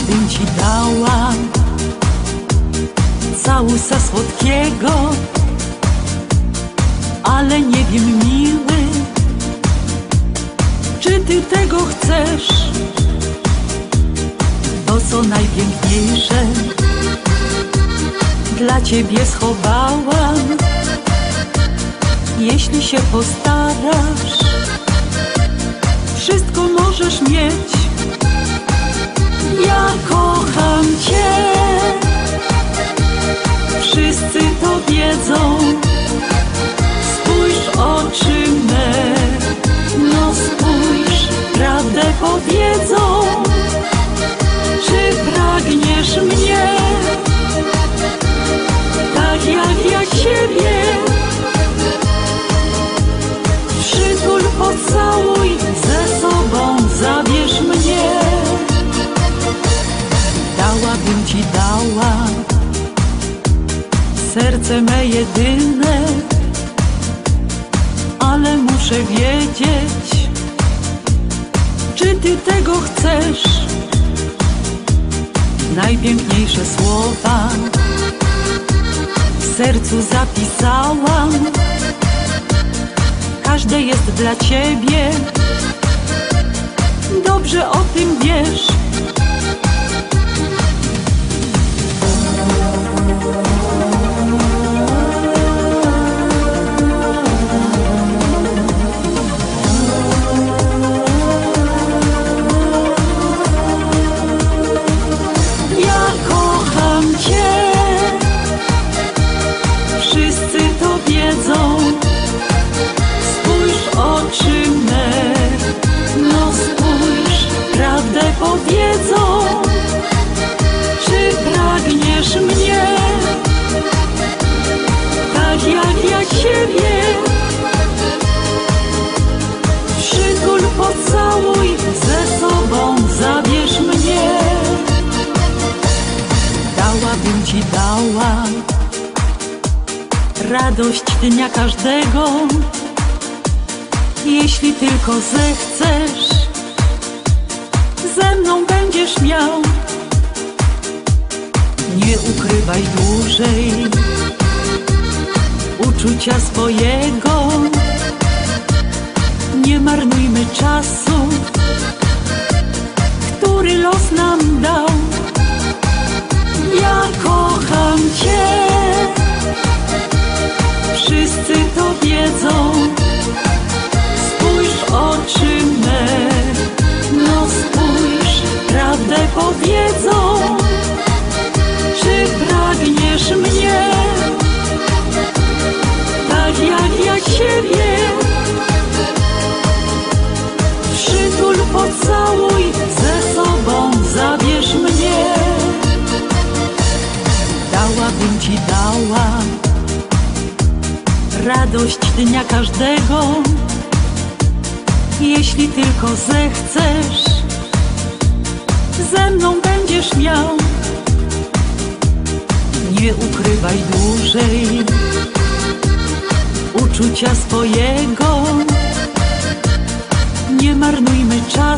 Dałabym ci dała całusa słodkiego, ale nie wiem miły, czy ty tego chcesz? To co najpiękniejsze dla ciebie schowałam. Jeśli się postarasz, wszystko możesz mieć. Ja kocham serce me jedyne, ale muszę wiedzieć, czy ty tego chcesz. Najpiękniejsze słowa w sercu zapisałam. Każde jest dla ciebie. Dobrze o tym wiesz. Oczy me, no spójrz, prawdę powiedzą. Czy pragniesz mnie, tak jak ja ciebie? Przytul, pocałuj, ze sobą zabierz mnie. Dałabym ci dała radość dnia każdego, jeśli tylko zechcesz, ze mną będziesz miał. Nie ukrywaj dłużej uczucia swojego, nie marnujmy czasu, który los nam dał. Ja kocham cię. Wszyscy to wiedzą. Dałabym ci dała radość dnia każdego, jeśli tylko zechcesz, ze mną będziesz miał. Nie ukrywaj dłużej uczucia swojego, nie marnujmy czasu,